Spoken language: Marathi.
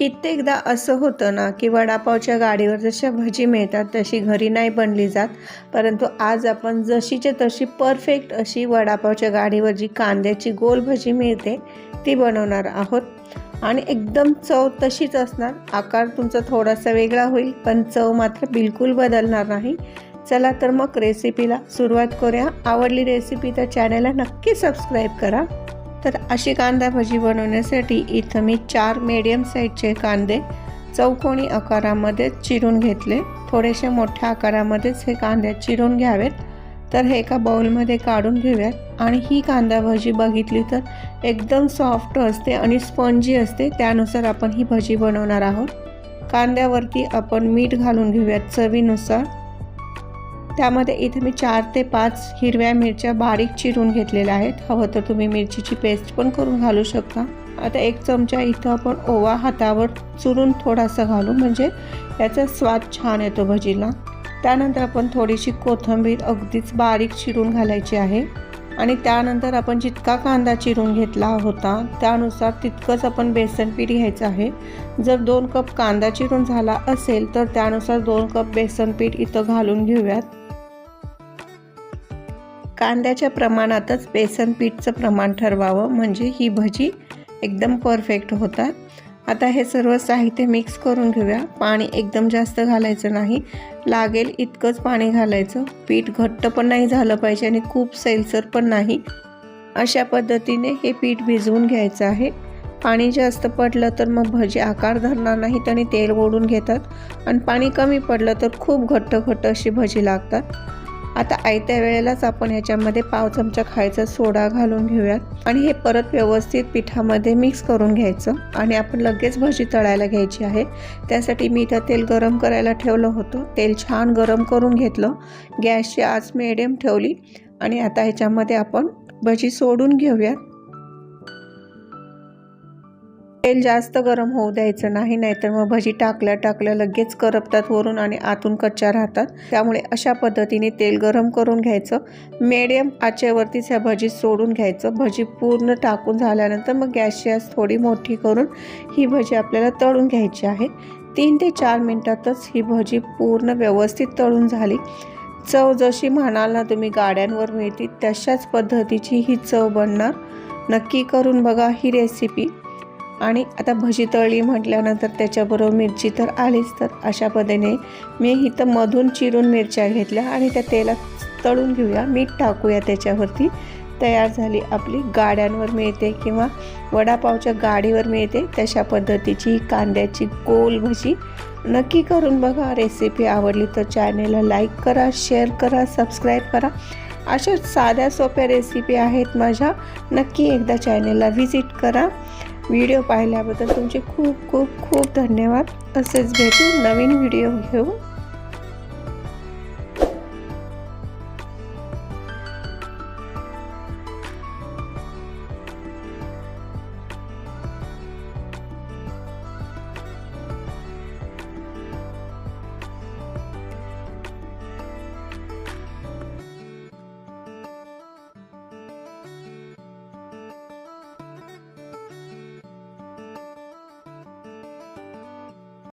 कित्येकदा असं होतं ना की वडापावच्या गाडीवर जशा भजी मिळतात तशी घरी नाही बनली जात. परंतु आज आपण जशीच्या तशी परफेक्ट अशी वडापावच्या गाडीवर जी कांद्याची गोल भजी मिळते ती बनवणार आहोत. आणि एकदम चव तशीच असणार. आकार तुमचा थोडासा वेगळा होईल पण चव मात्र बिलकुल बदलणार नाही. चला तर मग रेसिपीला सुरुवात करूया. आवडली रेसिपी तर चॅनलला नक्की सबस्क्राईब करा. तर अशी कांदा भजी बनवण्यासाठी इथं मी चार मीडियम साईजचे कांदे चौकोनी आकारामध्ये चिरून घेतले. थोडेसे मोठ्या आकारामध्येच हे कांदे चिरून घ्यावेत. तर हे एका बाउलमध्ये काढून घेऊयात. आणि ही कांदा भजी बघितली तर एकदम सॉफ्ट असते आणि स्पंजी असते. त्यानुसार आपण ही भजी बनवणार आहोत. कांद्यावरती आपण मीठ घालून घेऊयात चवीनुसार. त्यामध्ये इथे मी चार ते पाच हिरव्या मिरच्या बारीक चिरून घेतलेल्या आहेत. हवं तर तुम्ही मिरचीची पेस्ट पण करून घालू शकता. आता एक चमचा इथं आपण ओवा हातावर चुरून थोडासा घालू. म्हणजे याचा स्वाद छान येतो भजीला. त्यानंतर आपण थोडीशी कोथिंबीर अगदीच बारीक चिरून घालायची आहे. आणि त्यानंतर आपण जितका कांदा चिरून घेतला होता त्यानुसार तितकंच आपण बेसन पीठ घ्यायचं आहे. जर दोन कप कांदा चिरून झाला असेल तर त्यानुसार दोन कप बेसन पीठ इथं घालून घेऊयात. कांद्याच्या प्रमाणातच बेसन पीठचं प्रमाण ठरवावं. म्हणजे ही भजी एकदम परफेक्ट होतात. आता हे सर्व साहित्य मिक्स करून घेऊया. पाणी एकदम जास्त घालायचं नाही. लागेल इतकंच पाणी घालायचं. पीठ घट्ट पण नाही झालं पाहिजे आणि खूप सैलसर पण नाही. अशा पद्धतीने हे पीठ भिजवून घ्यायचं आहे. पाणी जास्त पडलं तर मग भजी आकार धरणार नाहीत आणि तेल ओढून घेतात. आणि पाणी कमी पडलं तर खूप घट्ट घट्ट अशी भजी लागतात. आता आयत्या वेळेलाच आपण याच्यामध्ये पाव चमचा खायचा सोडा घालून घेऊयात. आणि हे परत व्यवस्थित पिठामध्ये मिक्स करून घ्यायचं. आणि आपण लगेच भजी तळायला घ्यायची आहे. त्यासाठी मी इथं तेल गरम करायला ठेवलं होतं. तेल छान गरम करून घेतलं. गॅसची आज मिडियम ठेवली. आणि आता ह्याच्यामध्ये आपण भजी सोडून घेऊयात. तेल जास्त गरम होऊ द्यायचं नाही नाहीतर मग भजी टाकल्या टाकल्या लगेच करपतात वरून आणि आतून कच्च्या राहतात. त्यामुळे अशा पद्धतीने तेल गरम करून घ्यायचं. मीडियम आचेवरतीच ह्या भजी सोडून घ्यायचं. भजी पूर्ण टाकून झाल्यानंतर मग गॅसची आज थोडी मोठी करून ही भजी आपल्याला तळून घ्यायची आहे. तीन ते चार मिनटातच ही भजी पूर्ण व्यवस्थित तळून झाली. चव जशी म्हणाल ना तुम्ही गाड्यांवर मिळते तशाच पद्धतीची ही चव बनणार. नक्की करून बघा ही रेसिपी आणि आता भजी तळली म्हटल्यानंतर त्याच्याबरोबर मिरची तर आलीच तर अशा पद्धतीने मी इथं मधून चिरून मिरच्या घेतल्या आणि त्या तेलात तळून घेऊया. मीठ टाकूया त्याच्यावरती. तयार झाली आपली गाड्यांवर मिळते किंवा वडापावच्या गाडीवर मिळते तशा पद्धतीची कांद्याची गोल भजी. नक्की करून बघा. रेसिपी आवडली तर चॅनेलला लाईक करा शेअर करा सबस्क्राईब करा. अशा साध्या सोप्या रेसिपी आहेत माझ्या. नक्की एकदा चॅनेलला व्हिजिट करा. व्हिडिओ पाहिल्याबद्दल तुमचे खूप खूप खूप धन्यवाद. असेच भेटू नवीन व्हिडिओ घेऊ